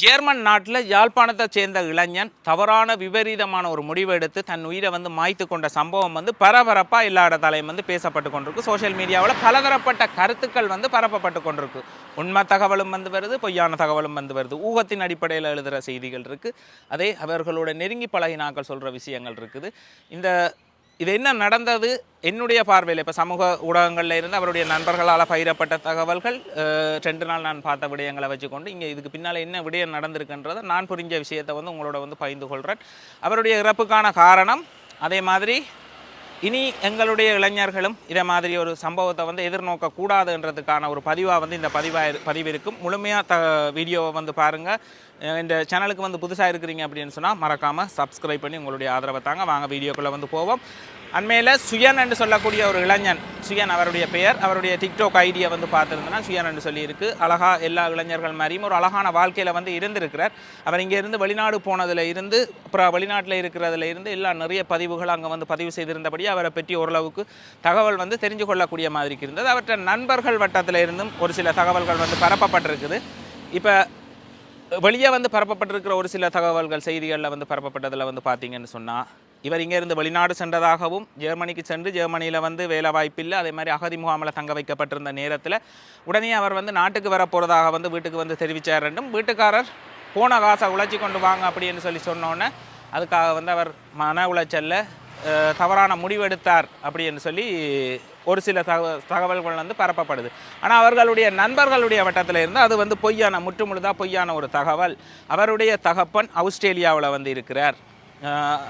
German நாட்டில் யாழ்ப்பாணத்தை சேர்ந்த இளைஞன் தவறான விபரீதமான ஒரு முடிவு எடுத்து தன் உயிரை வந்து மாய்த்து கொண்ட சம்பவம் வந்து பரபரப்பாக எல்லா இடத்தாலையும் வந்து பேசப்பட்டு கொண்டிருக்கு. சோஷியல் மீடியாவில் பலதரப்பட்ட கருத்துக்கள் வந்து பரப்பப்பட்டு கொண்டிருக்கு. உண்மை தகவலும் வந்து வருது பொய்யான தகவலும் வந்து வருது. ஊகத்தின் அடிப்படையில் எழுதுகிற செய்திகள் இருக்குது அதே அவர்களோட நெருங்கி பழகினாக்கள் சொல்கிற விஷயங்கள் இருக்குது. இந்த இது என்ன நடந்தது? என்னுடைய பார்வையில் இப்போ சமூக ஊடகங்களில் இருந்து அவருடைய நண்பர்களால் பயிரப்பட்ட தகவல்கள் ரெண்டு நாள் நான் பார்த்த விடயங்களை வச்சுக்கொண்டு இங்கே இதுக்கு பின்னால் என்ன விடயம் நடந்திருக்குன்றதை நான் புரிஞ்ச விஷயத்தை வந்து உங்களோட வந்து பகிர்ந்து கொள்கிறேன் அவருடைய இறப்புக்கான காரணம் அதே மாதிரி இனி எங்களுடைய இளைஞர்களும் இதே மாதிரி ஒரு சம்பவத்தை வந்து எதிர்நோக்கக்கூடாதுன்றதுக்கான ஒரு பதிவாக வந்து இந்த பதிவாக பதிவு இருக்கும் முழுமையாக த வீடியோவை வந்து பாருங்கள் இந்த சேனலுக்கு வந்து புதுசாக இருக்கிறீங்க அப்படின்னு சொன்னால் மறக்காமல் சப்ஸ்கிரைப் பண்ணி உங்களுடைய ஆதரவை தாங்க. வாங்க வீடியோக்குள்ளே வந்து போவோம். அண்மையில் சுயன் என்று சொல்லக்கூடிய ஒரு இளைஞன் சுயன் அவருடைய பெயர் அவருடைய டிக்டாக் ஐடியை வந்து பார்த்துருந்தோன்னா சுயன் என்று சொல்லியிருக்கு. அழகாக எல்லா இளைஞர்கள் மாதிரியும் ஒரு அழகான வாழ்க்கையில் வந்து இருந்திருக்கிறார். அவர் இங்கேருந்து வெளிநாடு போனதில் இருந்து அப்புறம் வெளிநாட்டில் இருக்கிறதுல இருந்து எல்லா நிறைய பதிவுகள் அங்கே வந்து பதிவு செய்திருந்தபடி அவரை பற்றி ஓரளவுக்கு தகவல் வந்து தெரிஞ்சு கொள்ளக்கூடிய மாதிரி இருந்தது. அவற்றை நண்பர்கள் வட்டத்தில் இருந்தும் ஒரு சில தகவல்கள் வந்து பரப்பப்பட்டிருக்குது. இப்போ வெளியே வந்து பரப்பப்பட்டிருக்கிற ஒரு சில தகவல்கள் செய்திகளில் வந்து பரப்பப்பட்டதில் வந்து பார்த்தீங்கன்னு சொன்னால் இவர் இங்கேருந்து வெளிநாடு சென்றதாகவும் ஜெர்மனிக்கு சென்று ஜெர்மனியில் வந்து வேலை வாய்ப்பில்லை. அதே மாதிரி அகதி முகாமில் தங்க வைக்கப்பட்டிருந்த நேரத்தில் உடனே அவர் வந்து நாட்டுக்கு வர போகிறதாக வந்து வீட்டுக்கு வந்து தெரிவித்தார் ரெண்டும் வீட்டுக்காரர் போன காசை உழைச்சி கொண்டு வாங்க அப்படின்னு சொல்லி சொன்னோன்னே அதுக்காக வந்து அவர் மன உளைச்சலில் தவறான முடிவெடுத்தார் அப்படின்னு சொல்லி ஒரு சில தக தகவல்கள் வந்து பரப்பப்படுது. ஆனால் அவர்களுடைய நண்பர்களுடைய வட்டத்தில் இருந்து அது வந்து பொய்யான முற்றுமுழுதாக பொய்யான ஒரு தகவல். அவருடைய தகப்பன் ஆஸ்திரேலியாவில் வந்து இருக்கிறார்.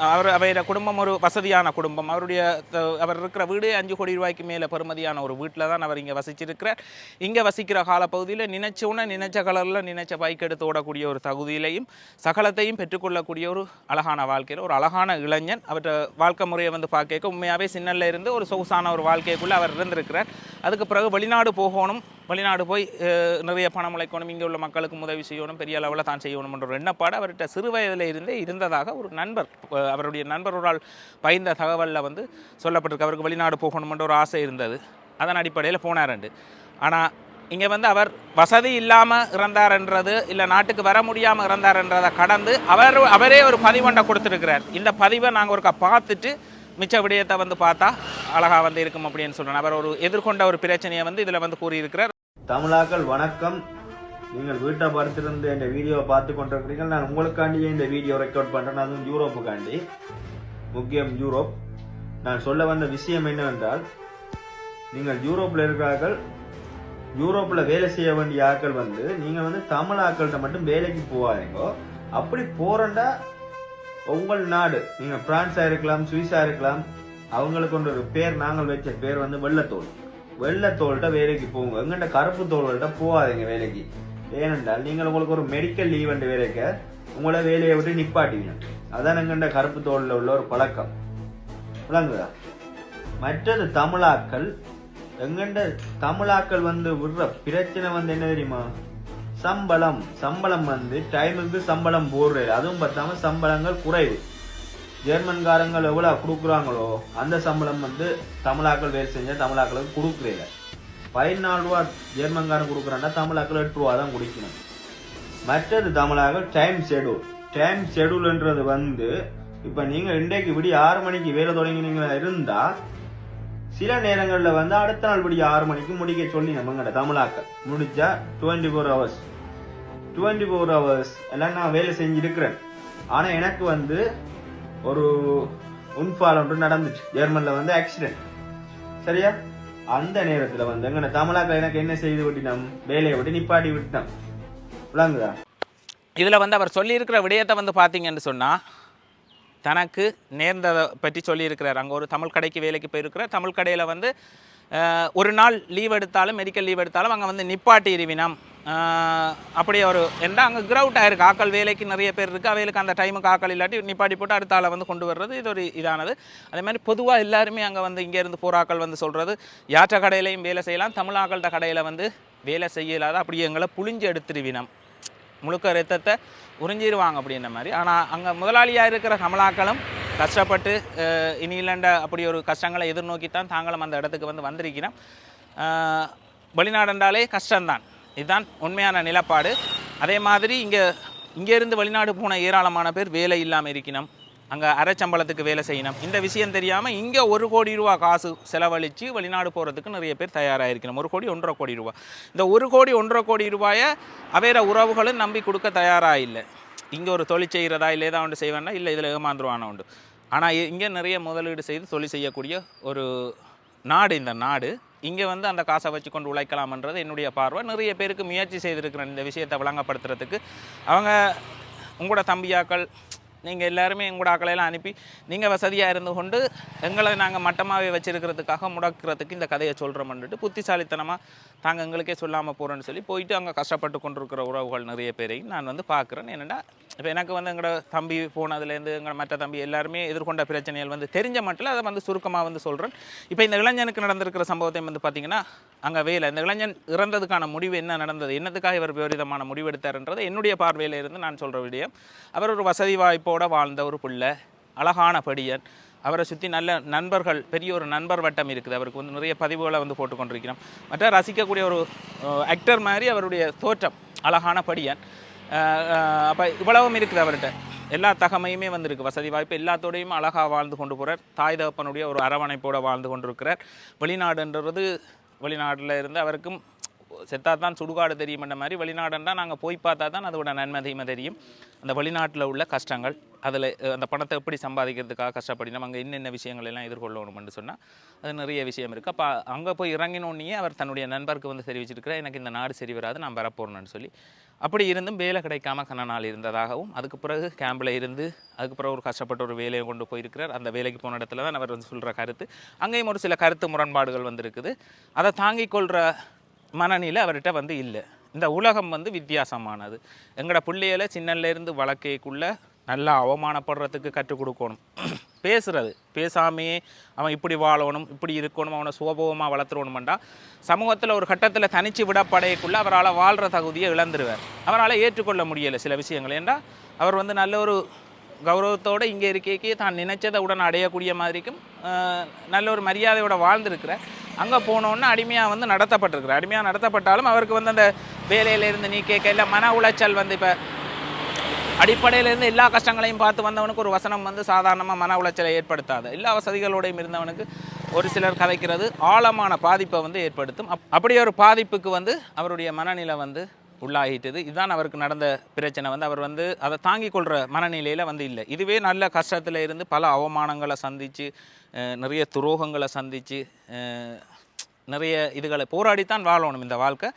அவர் அவருடைய குடும்பம் ஒரு வசதியான குடும்பம் அவருடைய த- அவர் இருக்கிற வீடு அஞ்சு கோடி ரூபாய்க்கு மேலே பெருமதியான ஒரு வீட்டில் தான் அவர் இங்கே வசிச்சிருக்கிறார் இங்கே வசிக்கிற காலப்பகுதியில் நினைச்ச உடனே நினைச்ச கலரில் நினைச்ச பைக் எடுத்து ஓடக்கூடிய ஒரு தகுதியிலையும் சகலத்தையும் பெற்றுக்கொள்ளக்கூடிய ஒரு அழகான வாழ்க்கையில் ஒரு அழகான இளைஞன் அவர்கிட்ட வாழ்க்கை முறையை வந்து பார்க்க உண்மையாகவே சின்னல்ல இருந்து ஒரு சொகுசான ஒரு வாழ்க்கைக்குள்ளே அவர் இருந்திருக்கிறார் அதுக்கு பிறகு வெளிநாடு போகணும் வெளிநாடு போய் நிறைய பணம் உழைக்கணும் இங்கே உள்ள மக்களுக்கும் உதவி செய்யணும் பெரிய அளவில் தான் செய்யணும்ன்ற ஒரு எண்ணப்பாடு அவர்கிட்ட சிறு வயதில் இருந்தே இருந்ததாக ஒரு நண்பர் அவருடைய நண்பர் ஒரு ஆள் தகவலில் வந்து சொல்லப்பட்டிருக்கு. அவருக்கு வெளிநாடு போகணுமென்ற ஒரு ஆசை இருந்தது. அதன் அடிப்படையில் போனாருண்டு. ஆனால் இங்கே வந்து அவர் வசதி இல்லாமல் இறந்தார்ன்றது இல்லை நாட்டுக்கு வர முடியாமல் இறந்தார்ன்றதை கடந்து அவர் அவரே ஒரு பதிவண்டை கொடுத்துருக்கிறார். இந்த பதிவை நாங்கள் ஒருக்கா பார்த்துட்டு மிச்ச விடயத்தை வந்து பார்த்தா அழகாக வந்து இருக்கும் அப்படின்னு சொல்கிறேன் அவர் ஒரு எதிர்கொண்ட ஒரு பிரச்சனையை வந்து இதில் வந்து கூறியிருக்கிறார். தமிழாக்கள் வணக்கம். நீங்கள் வீட்டை படுத்திருந்து இந்த வீடியோவை பார்த்து கொண்டிருக்கிறீர்கள். நான் உங்களுக்காண்டியே இந்த வீடியோ ரெக்கார்ட் பண்ணுறேன் அதுவும் யூரோப்புக்காண்டி. முக்கியம் யூரோப். நான் சொல்ல வந்த விஷயம் என்னவென்றால் நீங்கள் யூரோப்பில் இருக்கிறார்கள். யூரோப்பில் வேலை செய்ய வேண்டிய ஆட்கள் வந்து நீங்கள் வந்து தமிழ் ஆக்கள்கிட்ட மட்டும் வேலைக்கு போகாதீங்க. அப்படி போறண்டா உங்கள் நாடு. நீங்கள் பிரான்ஸாக இருக்கலாம் சுவிஸாக இருக்கலாம். அவங்களுக்கு ஒரு பேர் நாங்கள் வச்ச பேர் வந்து வெள்ளத்தோல் வெள்ளை தோல்கிட்ட வேலைக்கு போங்க. எங்கிட்ட கருப்பு தோல்கிட்ட போகாதீங்க வேலைக்கு. ஏனென்றால் நீங்கள் உங்களுக்கு ஒரு மெடிக்கல் லீவ் என்று வேலைக்க உங்களை வேலையை விட்டு நிப்பாட்டுவீங்க அதான் எங்கிட்ட கருப்பு தோலில் உள்ள ஒரு பழக்கம். விளங்குதா? மற்றது தமிழாக்கள் எங்கண்ட தமிழாக்கள் வந்து விடுற பிரச்சனை வந்து என்ன தெரியுமா? சம்பளம். சம்பளம் வந்து டைமுக்கு சம்பளம் போடுறது. அதுவும் பார்த்தாம சம்பளங்கள் குறைவு. ஜெர்மன்காரங்கள் எவ்வளோ கொடுக்குறாங்களோ அந்த சம்பளம் வந்து தமிழாக்கள் வேலை செஞ்ச தமிழாக்களுக்கு கொடுக்குறீங்க பதினாலு ரூபா ஜெர்மன்காரன் கொடுக்குறான்னா தமிழாக்கள் எட்டு ரூபா தான் குடிக்கணும். மற்றது தமிழாக டைம் ஷெடியூல் டைம் ஷெடியூல்ன்றது வந்து இப்போ நீங்கள் இன்றைக்கு விடிய ஆறு மணிக்கு வேலை தொடங்கினீங்களா இருந்தால் சில நேரங்களில் வந்து அடுத்த நாள் விடிய ஆறு மணிக்கு முடிக்க சொல்லி நம்மங்கட தமிழாக்கள். முடிச்சா twenty four hours twenty four hours எல்லாம் நான் வேலை செஞ்சிருக்கிறேன். ஆனால் எனக்கு வந்து ஒரு உன்ஃபால் ஒன்று நடந்துச்சு. ஜெர்மனில் வந்து ஆக்சிடென்ட் சரியா? அந்த நேரத்தில் வந்து எங்கட தமிழாக்கள் எனக்கு என்ன செய்து விட்டினோம்? வேலையை விட்டு நிப்பாட்டி விட்டோம் விளங்குதா? இதில் வந்து அவர் சொல்லியிருக்கிற விடயத்தை வந்து பார்த்தீங்கன்னு சொன்னால் தனக்கு நேர்ந்ததை பற்றி சொல்லியிருக்கிறார். அங்கே ஒரு தமிழ் கடைக்கு வேலைக்கு போயிருக்கிறார் தமிழ் கடையில் வந்து ஒரு நாள் லீவ் எடுத்தாலும் மெடிக்கல் லீவ் எடுத்தாலும் அங்கே வந்து நிப்பாட்டி இருவினம். அப்படி ஒரு என்ன அங்கே கிரவுட் ஆயிருக்கு. ஆக்கள் வேலைக்கு நிறைய பேர் இருக்குது அவைகளுக்கு அந்த டைமுக்கு ஆக்கள் இல்லாட்டி நிப்பாட்டி போட்டு அடுத்த ஆளை வந்து கொண்டு வர்றது இது ஒரு இதானது. அதே மாதிரி பொதுவாக எல்லாருமே அங்கே வந்து இங்கேருந்து போகிற வந்து சொல்கிறது யாற்ற கடையிலையும் வேலை செய்யலாம். தமிழ் ஆக்கள்கிட்ட கடையில் வந்து வேலை செய்யலாத அப்படி எங்களை புளிஞ்சு எடுத்துருவினம். முழுக்க ரத்தத்தை உறிஞ்சிருவாங்க அப்படின்ற மாதிரி. ஆனால் அங்கே முதலாளியாக இருக்கிற கமலாக்களும் கஷ்டப்பட்டு இனி இல்லைண்ட அப்படி ஒரு கஷ்டங்களை எதிர்நோக்கி தான் தாங்களும் அந்த இடத்துக்கு வந்து வந்திருக்கிறோம். வெளிநாடுன்றாலே கஷ்டம்தான். இதுதான் உண்மையான நிலப்பாடு. அதே மாதிரி இங்கே இங்கேருந்து வெளிநாடு போன ஏராளமான பேர் வேலை இல்லாமல் இருக்கணும் அங்கே அரைச்சம்பளத்துக்கு வேலை செய்யணும். இந்த விஷயம் தெரியாமல் இங்கே ஒரு கோடி ரூபா காசு செலவழித்து வெளிநாடு போகிறதுக்கு நிறைய பேர் தயாராக இருக்கணும் ஒரு கோடி ஒன்றரை கோடி ரூபா. இந்த ஒரு கோடி ஒன்றரை கோடி ரூபாயை அவேற உறவுகளும் நம்பி கொடுக்க தயாராக இல்லை. இங்கே ஒரு தொழில் செய்கிறதா இல்லை ஏதாவது ஒன்று செய்வேன்னா இல்லை இதில் ஏமாந்துருவான உண்டு. ஆனால் இங்கே நிறைய முதலீடு செய்து தொழில் செய்யக்கூடிய ஒரு நாடு இந்த நாடு. இங்கே வந்து அந்த காசை வச்சு கொண்டு உழைக்கலாம்ன்றது என்னுடைய பார்வை. நிறைய பேருக்கு முயற்சி செய்திருக்கிறேன் இந்த விஷயத்தை விளங்கப்படுத்துறதுக்கு. அவங்க உங்களோட தம்பியாக்கள் நீங்கள் எல்லாருமே எங்களோட ஆக்களையெல்லாம் அனுப்பி நீங்கள் வசதியாக இருந்து கொண்டு எங்களை நாங்கள் மட்டமாகவே வச்சுருக்கிறதுக்காக முடக்கிறதுக்கு இந்த கதையை சொல்கிறோம்னுட்டு புத்திசாலித்தனமாக தாங்க எங்களுக்கே சொல்லாமல் போகிறோன்னு சொல்லி போயிட்டு அங்கே கஷ்டப்பட்டு கொண்டிருக்கிற உறவுகள் நிறைய பேரையும் நான் வந்து பார்க்குறேன். என்னென்னா இப்போ எனக்கு வந்து எங்களோட தம்பி போனதுலேருந்து எங்களோட மற்ற தம்பி எல்லாருமே எதிர்கொண்ட பிரச்சனைகள் வந்து தெரிஞ்ச மட்டும் அதை வந்து சுருக்கமாக வந்து சொல்கிறேன் இப்போ இந்த இளைஞனுக்கு நடந்திருக்கிற சம்பவத்தையும் வந்து பார்த்தீங்கன்னா அங்கே வேலை இந்த இளைஞன் இறந்ததுக்கான முடிவு என்ன நடந்தது? என்னதுக்காக இவர் விபரீதமான முடிவு எடுத்தார்ன்றது என்னுடைய பார்வையில் இருந்து நான் சொல்கிற விடயம். அவர் ஒரு வசதி வாய்ப்போடு வாழ்ந்த ஒரு பிள்ளை அழகான படியன். அவரை சுற்றி நல்ல நண்பர்கள் பெரிய ஒரு நண்பர் வட்டம் இருக்குது. அவருக்கு வந்து நிறைய பதிவுகளை வந்து போட்டுக்கொண்டிருக்கிறோம். மற்ற ரசிக்கக்கூடிய ஒரு ஆக்டர் மாதிரி அவருடைய தோற்றம் அழகான படியன். அப்போ இவ்வளவும் இருக்குது அவர்கிட்ட. எல்லா தகமையுமே வந்திருக்கு. வசதி வாய்ப்பு எல்லாத்தோடையும் அழகாக வாழ்ந்து கொண்டு போகிறார் தாய் தகப்பனுடைய ஒரு அரவணைப்போட வாழ்ந்து கொண்டிருக்கிறார். வெளிநாடுன்றது வெளிநாட்டில் இருந்து அவருக்கும் செத்தா தான் சுடுகாடு தெரியுமென்ற மாதிரி வெளிநாடுன்னா நாங்கள் போய் பார்த்தா தான் அதோட நன்மை தெரியும். அந்த வெளிநாட்டில் உள்ள கஷ்டங்கள் அதில் அந்த பணத்தை எப்படி சம்பாதிக்கிறதுக்காக கஷ்டப்படினோம் அங்கே என்னென்ன விஷயங்கள் எல்லாம் எதிர்கொள்ளணும்னு சொன்னால் அது நிறைய விஷயம் இருக்குது அப்போ அங்கே போய் இறங்கினோடனே அவர் தன்னுடைய நண்பருக்கு வந்து தெரிவிச்சிருக்கிறார் எனக்கு இந்த நாடு சரி வராது நான் வரப்போறேன்னு சொல்லி. அப்படி இருந்தும் வேலை கிடைக்காம கன நாள் இருந்ததாகவும் அதுக்கு பிறகு கேம்பில் இருந்து அதுக்கு பிறகு ஒரு கஷ்டப்பட்ட ஒரு வேலையை கொண்டு போயிருக்கிறார். அந்த வேலைக்கு போன இடத்துல தான் அவர் வந்து சொல்கிற கருத்து. அங்கேயும் ஒரு சில கருத்து முரண்பாடுகள் வந்திருக்குது. அதை தாங்கிக் கொள்கிற மனநிலை அவர்கிட்ட வந்து இல்லை. இந்த உலகம் வந்து வித்தியாசமானது. எங்களோட பிள்ளைகளை சின்னலேருந்து வளர்க்கைக்குள்ள நல்லா அவமானப்படுறதுக்கு கற்றுக் கொடுக்கணும். பேசுறது பேசாமையே அவன் இப்படி வாழணும் இப்படி இருக்கணும் அவனை சோபமாக வளர்த்துறணுமெண்டா சமூகத்தில் ஒரு கட்டத்தில் தனிச்சு விடப்படையக்குள்ளே அவரால் வாழ்கிற தகுதியை இழந்துருவார். அவரால் ஏற்றுக்கொள்ள முடியலை சில விஷயங்கள். ஏன்னா அவர் வந்து நல்ல ஒரு கௌரவத்தோடு இங்கே இருக்கைக்கே தான் நினைச்சதை உடன் அடையக்கூடிய மாதிரிக்கும் நல்ல ஒரு மரியாதையோட வாழ்ந்துருக்கிற. அங்கே போனோன்னே அடிமையாக வந்து நடத்தப்பட்டிருக்கிறார். அடிமையாக நடத்தப்பட்டாலும் அவருக்கு வந்து அந்த வேலையிலேருந்து நீ கேட்க இல்லை மன உளைச்சல் வந்து இப்போ அடிப்படையிலேருந்து எல்லா கஷ்டங்களையும் பார்த்து வந்தவனுக்கு ஒரு வசனம் வந்து சாதாரணமாக மன உளைச்சலை ஏற்படுத்தாது. எல்லா வசதிகளோடையும் இருந்தவனுக்கு ஒரு சிலர் கதைக்கிறது ஆழமான பாதிப்பை வந்து ஏற்படுத்தும். அப் அப்படி ஒரு பாதிப்புக்கு வந்து அவருடைய மனநிலை வந்து உள்ளாகிட்டது. இதுதான் அவருக்கு நடந்த பிரச்சனை வந்து. அவர் வந்து அதை தாங்கிக் கொள்கிற மனநிலையில் வந்து இல்லை. இதுவே நல்ல கஷ்டத்தில் இருந்து பல அவமானங்களை சந்தித்து நிறைய துரோகங்களை சந்தித்து நிறைய இதுகளை போராடித்தான் வாழணும் இந்த வாழ்க்கை.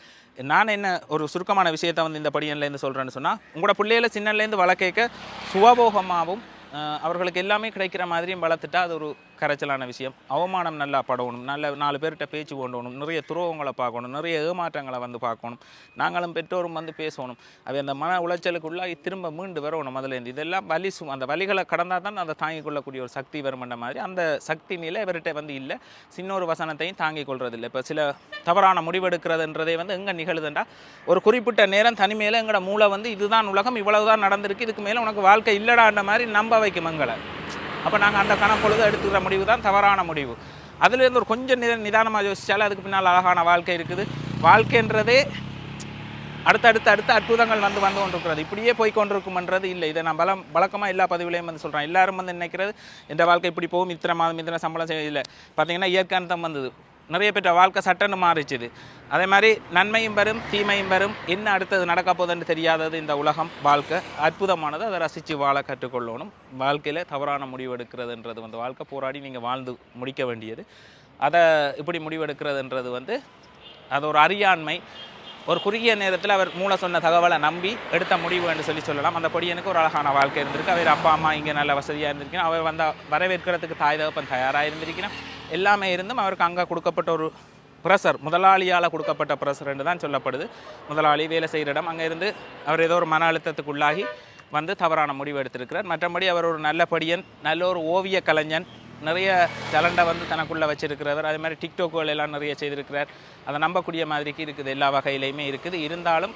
நான் என்ன ஒரு சுருக்கமான விஷயத்தை வந்து இந்த படியன்லேருந்து சொல்கிறேன்னு சொன்னால் உங்களோட பிள்ளைகளை சின்னலேருந்து வளர்க்க சுவபோகமாகவும் அவர்களுக்கு எல்லாமே கிடைக்கிற மாதிரியும் வளர்த்துட்டா அது ஒரு கரைச்சலான விஷயம். அவமானம் நல்லா படணும் நல்ல நாலு பேர்கிட்ட பேச்சு கொண்டணும் நிறைய துரோகங்களை பார்க்கணும். நிறைய ஏமாற்றங்களை வந்து பார்க்கணும். நாங்களும் பெற்றோரும் வந்து பேசணும். அது அந்த மன உளைச்சலுக்குள்ளாகி திரும்ப மீண்டு வரணும் அதுலேருந்து இதெல்லாம் வலி சு அந்த வலிகளை கடந்தால் தான் அதை தாங்கிக் கொள்ளக்கூடிய ஒரு சக்தி வருமென்ற மாதிரி. அந்த சக்தி நிலை இவர்கிட்ட வந்து இல்லை. சின்ன ஒரு வசனத்தையும் தாங்கிக் கொள்றதில்லை. இப்போ சில தவறான முடிவெடுக்கிறதுன்றதே வந்து எங்கே நிகழுதுன்றா? ஒரு குறிப்பிட்ட நேரம் தனிமையில் எங்களோட மூளை வந்து இதுதான் உலகம் இவ்வளவு தான் நடந்திருக்கு. இதுக்கு மேலே உனக்கு வாழ்க்கை இல்லடான்ற மாதிரி நம்ப வைக்கும் எங்களை. அப்போ நாங்கள் அந்த கணப்பொழுது எடுத்துக்கிற முடிவு தான் தவறான முடிவு. அதுலேருந்து ஒரு கொஞ்சம் நித நிதானமாக யோசித்தாலும் அதுக்கு பின்னால் அழகான வாழ்க்கை இருக்குது. வாழ்க்கைன்றதே அடுத்தடுத்து அடுத்த அற்புதங்கள் வந்து வந்து கொண்டிருக்கிறது. இப்படியே போய் கொண்டிருக்கும்ன்றது இல்லை. இதை நான் பலம் வழக்கமாக எல்லா பதிவுலையும் வந்து சொல்கிறேன் எல்லாரும் வந்து நினைக்கிறது இந்த வாழ்க்கை இப்படி போகும் இத்தனை மாதம் இத்தனை சம்பளம் செய்ய இல்லை. பார்த்தீங்கன்னா இயற்காந்தம் வந்தது. நிறைய பேர் வாழ்க்கை சட்டன்னு மாறிச்சுது. அதே மாதிரி நன்மையும் வரும் தீமையும் வரும் என்ன அடுத்தது நடக்க போகுதுன்னு தெரியாதது இந்த உலகம் வாழ்க்கை. அற்புதமானது. அதை ரசித்து வாழ கற்றுக்கொள்ளணும். வாழ்க்கையில் தவறான முடிவு எடுக்கிறதுன்றது வந்து வாழ்க்கை போராடி நீங்கள் வாழ்ந்து முடிக்க வேண்டியது. அதை இப்படி முடிவெடுக்கிறதுன்றது வந்து அது ஒரு அறியாண்மை. ஒரு குறுகிய நேரத்தில் அவர் மூளை சொன்ன தகவலை நம்பி எடுத்த முடிவு என்று சொல்லி சொல்லலாம். அந்த பொடியனுக்கு ஒரு அழகான வாழ்க்கை இருந்திருக்கு. அவர் அப்பா அம்மா இங்கே நல்ல வசதியாக இருந்திருக்கணும். அவர் வந்த வரவேற்கிறதுக்கு தாய் தகப்பன் தயாராக இருந்திருக்கணும். எல்லாமே இருந்தும் அவருக்கு அங்கே கொடுக்கப்பட்ட ஒரு ப்ரெஷர் முதலாளியால் கொடுக்கப்பட்ட ப்ரெஷர் என்று தான் சொல்லப்படுது. முதலாளி வேலை செய்கிற இடம் அங்கே இருந்து அவர் ஏதோ ஒரு மன அழுத்தத்துக்கு உள்ளாகி வந்து தவறான முடிவு எடுத்திருக்கிறார். மற்றபடி அவர் ஒரு நல்ல படியன் நல்ல ஒரு ஓவிய கலைஞன் நிறைய டேலண்டை வந்து தனக்குள்ளே வச்சிருக்கிறவர். அதே மாதிரி டிக்டோக்குகள் எல்லாம் நிறைய செய்திருக்கிறார். அதை நம்பக்கூடிய மாதிரிக்கு இருக்குது. எல்லா வகையிலையுமே இருக்குது. இருந்தாலும்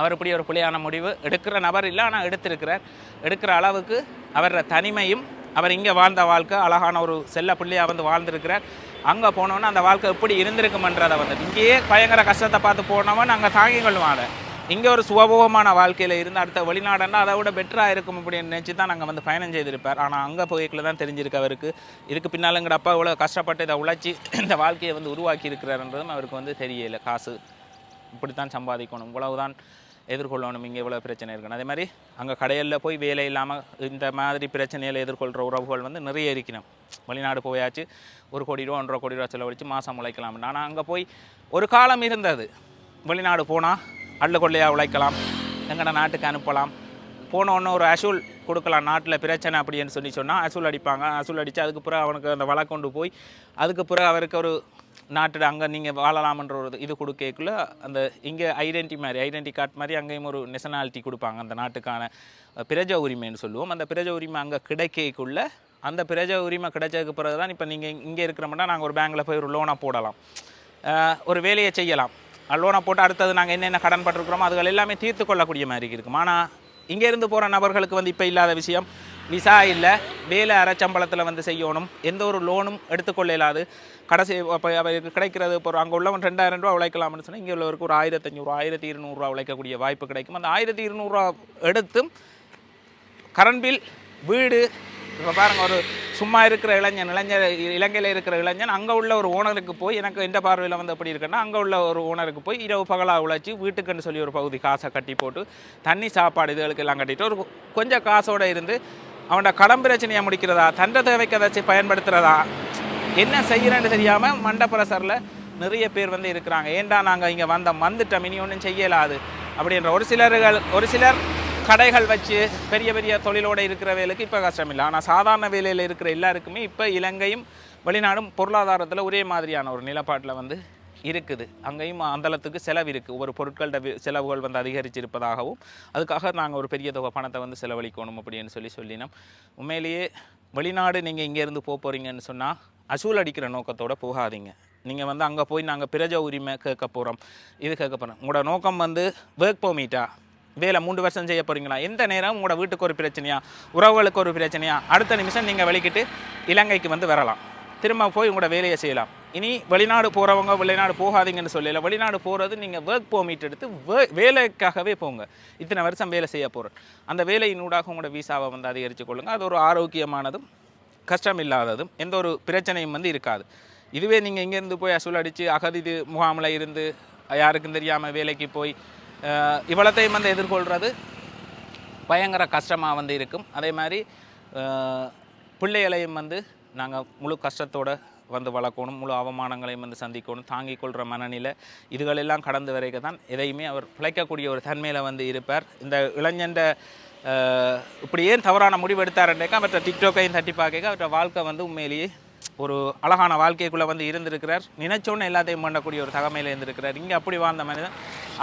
அவர் இப்படி ஒரு பிள்ளையான முடிவு எடுக்கிற நபர் இல்லை ஆனால் எடுத்திருக்கிறார். எடுக்கிற அளவுக்கு அவரோட தனிமையும் அவர் இங்கே வாழ்ந்த வாழ்க்கை அழகான ஒரு செல்ல பிள்ளையாக வந்து வாழ்ந்திருக்கிறார். அங்கே போனோன்னா அந்த வாழ்க்கை எப்படி இருந்திருக்குமன்றதை வந்து இங்கேயே பயங்கர கஷ்டத்தை பார்த்து போனவன் அங்கே தாங்கிக் கொள்வான் இங்கே ஒரு சுபபோகமான வாழ்க்கையில் இருந்து அடுத்த வெளிநாடுன்னா அதை விட பெட்டராக இருக்கும் அப்படின்னு நினச்சி தான் நாங்கள் வந்து பயணம் செய்திருப்பார். ஆனால் அங்கே போய்க்குள்ள தான் தெரிஞ்சிருக்கு அவருக்கு. இதுக்கு பின்னால் எங்கட அப்பா இவ்வளோ கஷ்டப்பட்டு இதை உழைச்சி இந்த வாழ்க்கையை வந்து உருவாக்கி இருக்கிறாருன்றதும் அவருக்கு வந்து தெரியல. காசு இப்படித்தான் சம்பாதிக்கணும். இவ்வளவுதான் எதிர்கொள்ளணும் இங்கே இவ்வளோ பிரச்சனை இருக்கணும் அதே மாதிரி அங்கே கடையில் போய் வேலை இல்லாமல் இந்த மாதிரி பிரச்சனைகளை எதிர்கொள்கிற உறவுகள் வந்து நிறைய இருக்கணும். வெளிநாடு போயாச்சு ஒரு கோடி ரூபா ஒன்றரை கோடி ரூபா செலவழித்து மாதம் உழைக்கலாம். ஆனால் அங்கே போய் ஒரு காலம் இருந்தது. வெளிநாடு போனால் அள்ளு கொள்ளையாக உழைக்கலாம் எங்கட நாட்டுக்கு அனுப்பலாம். போன ஒரு அசூல் கொடுக்கலாம் நாட்டில் பிரச்சனை அப்படின்னு சொல்லி சொன்னால் அசூல் அடிப்பாங்க. அசூல் அடித்து அதுக்கு பிறகு அவனுக்கு அந்த வலை கொண்டு போய் அதுக்கு பிறகு அவருக்கு ஒரு நாட்டில் அங்கே நீங்கள் வாழலாம்ன்ற ஒரு இது கொடுக்கக்குள்ள அந்த இங்கே ஐடென்டி மாதிரி ஐடென்டி கார்டு மாதிரி அங்கேயும் ஒரு நெஷனாலிட்டி கொடுப்பாங்க அந்த நாட்டுக்கான பிரஜ உரிமைன்னு சொல்லுவோம். அந்த பிரஜ உரிமை அங்கே கிடைக்கக்குள்ள அந்த பிரஜ உரிமை கிடைச்சதுக்கு பிறகு தான் இப்போ நீங்கள் இங்கே இருக்கிறோம்னா நாங்கள் ஒரு பேங்க்கில் போய் ஒரு லோனை போடலாம். ஒரு வேலையை செய்யலாம். லோனை போட்டு அடுத்தது நாங்கள் என்னென்ன கடன் பட்டிருக்கிறோமோ அதுகள் எல்லாமே தீர்த்து கொள்ளக்கூடிய மாதிரி இருக்கும். ஆனால் இங்கேருந்து போகிற நபர்களுக்கு வந்து இப்போ இல்லாத விஷயம் விசா இல்லை. வேலை அறச்சம்பளத்தில் வந்து செய்யணும். எந்த ஒரு லோனும் எடுத்துக்கொள்ள இல்லாது கடைசி இப்போ அவருக்கு கிடைக்கிறது இப்போ அங்கே உள்ளவன் ரெண்டாயிரம் ரூபா உழைக்கலாம்னு சொன்னால் இங்கே உள்ளவருக்கு ஒரு ஆயிரத்தஞ்சூறுவா ஆயிரத்தி இருநூறுவா உழைக்கக்கூடிய வாய்ப்பு கிடைக்கும். அந்த ஆயிரத்தி இருநூறுவா எடுத்தும் கரண்ட் பில் வீடு இப்போ பாருங்கள் ஒரு சும்மா இருக்கிற இளைஞன் இளைஞர் இலங்கையில் இருக்கிற இளைஞன் அங்கே உள்ள ஒரு ஓனருக்கு போய் எனக்கு எந்த பார்வையில் வந்து எப்படி இருக்குன்னா அங்கே உள்ள ஒரு ஓனருக்கு போய் இரவு பகலாக உழைச்சி வீட்டுக்குன்னு சொல்லி ஒரு பகுதி காசை கட்டி போட்டு தண்ணி சாப்பாடு இதுகளுக்கு எல்லாம் கட்டிட்டு ஒரு கொஞ்சம் காசோடு இருந்து அவனோட கடன் பிரச்சனையை முடிக்கிறதா? தண்டை தேவைக்கு ஏதாச்சும் பயன்படுத்துகிறதா என்ன செய்கிறேன்னு தெரியாமல் மண்டபரசரில் நிறைய பேர் வந்து இருக்கிறாங்க. ஏன்டா நாங்கள் இங்கே வந்த வந்துட்டோம். இனி ஒன்றும் செய்யலாது அப்படின்ற ஒரு சிலர்கள் ஒரு சிலர் கடைகள் வச்சு பெரிய பெரிய தொழிலோடு இருக்கிற வேலைக்கு இப்போ கஷ்டம் இல்லை. ஆனால் சாதாரண வேலையில் இருக்கிற எல்லாருக்குமே இப்போ இலங்கையும் வெளிநாடும் பொருளாதாரத்தில் ஒரே மாதிரியான ஒரு நிலப்பாட்டில் வந்து இருக்குது. அங்கேயும் அந்தளத்துக்கு செலவு இருக்குது. ஒவ்வொரு பொருட்கள்கிட்ட வி- செலவுகள் வந்து அதிகரிச்சிருப்பதாகவும் அதுக்காக நாங்கள் ஒரு பெரிய தொகை பணத்தை வந்து செலவழிக்கணும் அப்படின்னு சொல்லி சொல்லினோம். உண்மையிலேயே வெளிநாடு நீங்கள் இங்கேருந்து போக போகிறீங்கன்னு சொன்னால் அசூல் அடிக்கிற நோக்கத்தோடு போகாதீங்க. நீங்கள் வந்து அங்கே போய் நாங்கள் பிரஜ உரிமை கேட்க போகிறோம் இது கேட்க போகிறோம் உங்களோட நோக்கம் வந்து ஒர்க் போமீட்டா வேலை மூன்று வருஷம் செய்ய போகிறீங்களா எந்த நேரம் உங்களோட வீட்டுக்கு ஒரு பிரச்சனையா? உறவுகளுக்கு ஒரு பிரச்சனையா? அடுத்த நிமிஷம் நீங்கள் வெளிக்கிட்டு இலங்கைக்கு வந்து வரலாம். திரும்ப போய் உங்களோட வேலையை செய்யலாம். இனி வெளிநாடு போகிறவங்க வெளிநாடு போகாதீங்கன்னு சொல்லல. வெளிநாடு போகிறது நீங்கள் ஒர்க் பெர்மிட் எடுத்து வே- வேலைக்காகவே போங்க. இத்தனை வருஷம் வேலை செய்ய போகிறோம் அந்த வேலையினூடாக உங்களோட வீசாவை வந்து அதிகரித்து கொள்ளுங்கள் அது ஒரு ஆரோக்கியமானதும் கஷ்டம் இல்லாததும் எந்த ஒரு பிரச்சனையும் வந்து இருக்காது. இதுவே நீங்கள் இங்கேருந்து போய் அசூல் அடித்து அகதி முகாமில் இருந்து யாருக்கும் தெரியாமல் வேலைக்கு போய் இவ்வளோத்தையும் இவ்வளத்தையும் வந்து எதிர்கொள்கிறது பயங்கர கஷ்டமாக வந்து இருக்கும். அதே மாதிரி பிள்ளைகளையும் வந்து நாங்கள் முழு கஷ்டத்தோடு வந்து வளர்க்கணும் முழு அவமானங்களையும் வந்து சந்திக்கணும் தாங்கிக் கொள்கிற மனநிலை இதுகளெல்லாம் கடந்து வரைக்க தான் எதையுமே அவர் பிழைக்கக்கூடிய ஒரு தன்மையில் வந்து இருப்பார். இந்த இளைஞண்ட இப்படி ஏன் தவறான முடிவு எடுத்தாருன்றேக்கா அவற்றை டிக்டோக்கையும் தட்டி பார்க்க அவற்றை வாழ்க்கை வந்து உண்மையிலேயே ஒரு அழகான வாழ்க்கைக்குள்ளே வந்து இருந்திருக்கிறார். நினைச்சோன்னு எல்லாத்தையும் பண்ணக்கூடிய ஒரு தகமையில் இருந்திருக்கிறார். இங்கே அப்படி வாழ்ந்த மனிதன்.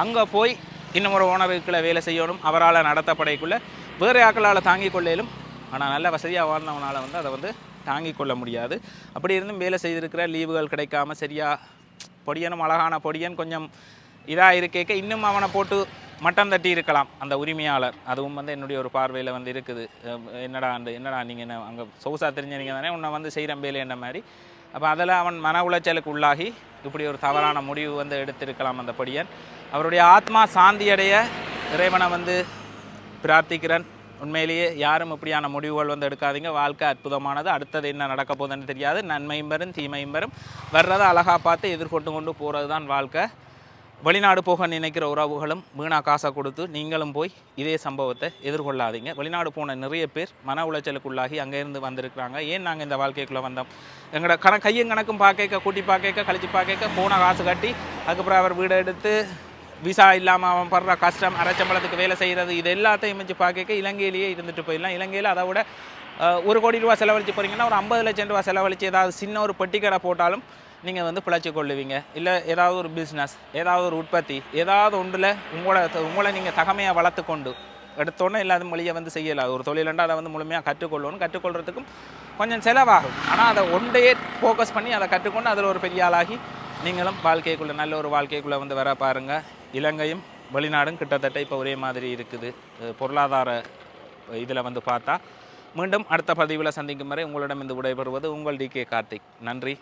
அங்கே போய் இன்னும் ஒரு ஓனருக்குள்ளே வேலை செய்யணும் அவரால் நடத்தப்படைக்குள்ளே வேறு ஆக்களால் தாங்கிக் கொள்ளையிலும் ஆனால் நல்ல வசதியாக வாழ்ந்தவனால் வந்து அதை வந்து தாங்கிக் கொள்ள முடியாது. அப்படி இருந்தும் வேலை செய்திருக்கிற லீவுகள் கிடைக்காம சரியாக பொடியனும் அழகான பொடியன் கொஞ்சம் இதாக இருக்கேக்க இன்னும் அவனை போட்டு மட்டம் தட்டி இருக்கலாம். அந்த உரிமையாளர். அதுவும் வந்து என்னுடைய ஒரு பார்வையில் வந்து இருக்குது. என்னடா அந்த என்னடா நீங்கள் என்ன அங்கே சொகுசாக தெரிஞ்ச நீங்கள் தானே? உன்னை வந்து செய்கிற வேலை என்ன மாதிரி? அப்போ அதில் அவன் மன உளைச்சலுக்கு உள்ளாகி இப்படி ஒரு தவறான முடிவு வந்து எடுத்திருக்கலாம் அந்த பொடியன். அவருடைய ஆத்மா சாந்தியடைய இறைவனை வந்து பிரார்த்திக்கிறேன். உண்மையிலேயே யாரும் இப்படியான முடிவுகள் வந்து எடுக்காதீங்க. வாழ்க்கை அற்புதமானது. அடுத்தது என்ன நடக்க போகுதுன்னு தெரியாது. நன்மையும் வரும் தீமையும் வரும் வர்றதை அழகாக பார்த்து எதிர்கொண்டு கொண்டு போகிறது தான் வாழ்க்கை. வெளிநாடு போக நினைக்கிற உறவுகளும் வீணா காசை கொடுத்து நீங்களும் போய் இதே சம்பவத்தை எதிர்கொள்ளாதீங்க. வெளிநாடு போன நிறைய பேர் மன உளைச்சலுக்குள்ளாகி அங்கேருந்து வந்திருக்கிறாங்க. ஏன் நாங்கள் இந்த வாழ்க்கைக்குள்ளே வந்தோம்? எங்களோட கண கையும் கணக்கும் பார்க்க கூட்டி பார்க்க கழிச்சு பார்க்க போன காசு கட்டி அதுக்கப்புறம் அவர் வீடு எடுத்து விசா இல்லாமல் அவன் படுற கஷ்டம் அரைச்சம்பளத்துக்கு வேலை செய்கிறது இது எல்லாத்தையும் வச்சு பார்க்க இலங்கையிலேயே இருந்துட்டு போயிடலாம். இலங்கையில் அதை விட ஒரு கோடி ரூபா செலவழிச்சு போகிறீங்கன்னா ஒரு ஐம்பது லட்சம் ரூபா செலவழித்து ஏதாவது சின்ன ஒரு பெட்டிக்கடை போட்டாலும் நீங்கள் வந்து பிழைச்சி கொள்ளுவீங்க. இல்லை ஏதாவது ஒரு பிஸ்னஸ் ஏதாவது ஒரு உற்பத்தி ஏதாவது ஒன்றில் உங்களோட உங்களை நீங்கள் தகமையாக வளர்த்து கொண்டு எடுத்தோன்னே இல்லாத மொழியை வந்து செய்யலாம். ஒரு தொழிலண்டா அதை வந்து முழுமையாக கற்றுக்கொள்ளணும். கற்றுக்கொள்றதுக்கும் கொஞ்சம் செலவாகும். ஆனால் அதை ஒன்றையே ஃபோக்கஸ் பண்ணி அதை கற்றுக்கொண்டு அதில் ஒரு பெரிய ஆளாகி நீங்களும் வாழ்க்கைக்குள்ளே நல்ல ஒரு வாழ்க்கைக்குள்ளே வந்து வர பாருங்கள் இலங்கையும் வெளிநாடும் கிட்டத்தட்ட இப்போ ஒரே மாதிரி இருக்குது. பொருளாதார இதில் வந்து பார்த்தா. மீண்டும் அடுத்த பதிவில் சந்திக்கும் வரை உங்களிடம் இந்த விடைபெறுவது உங்கள் டி கே கார்த்திக். நன்றி.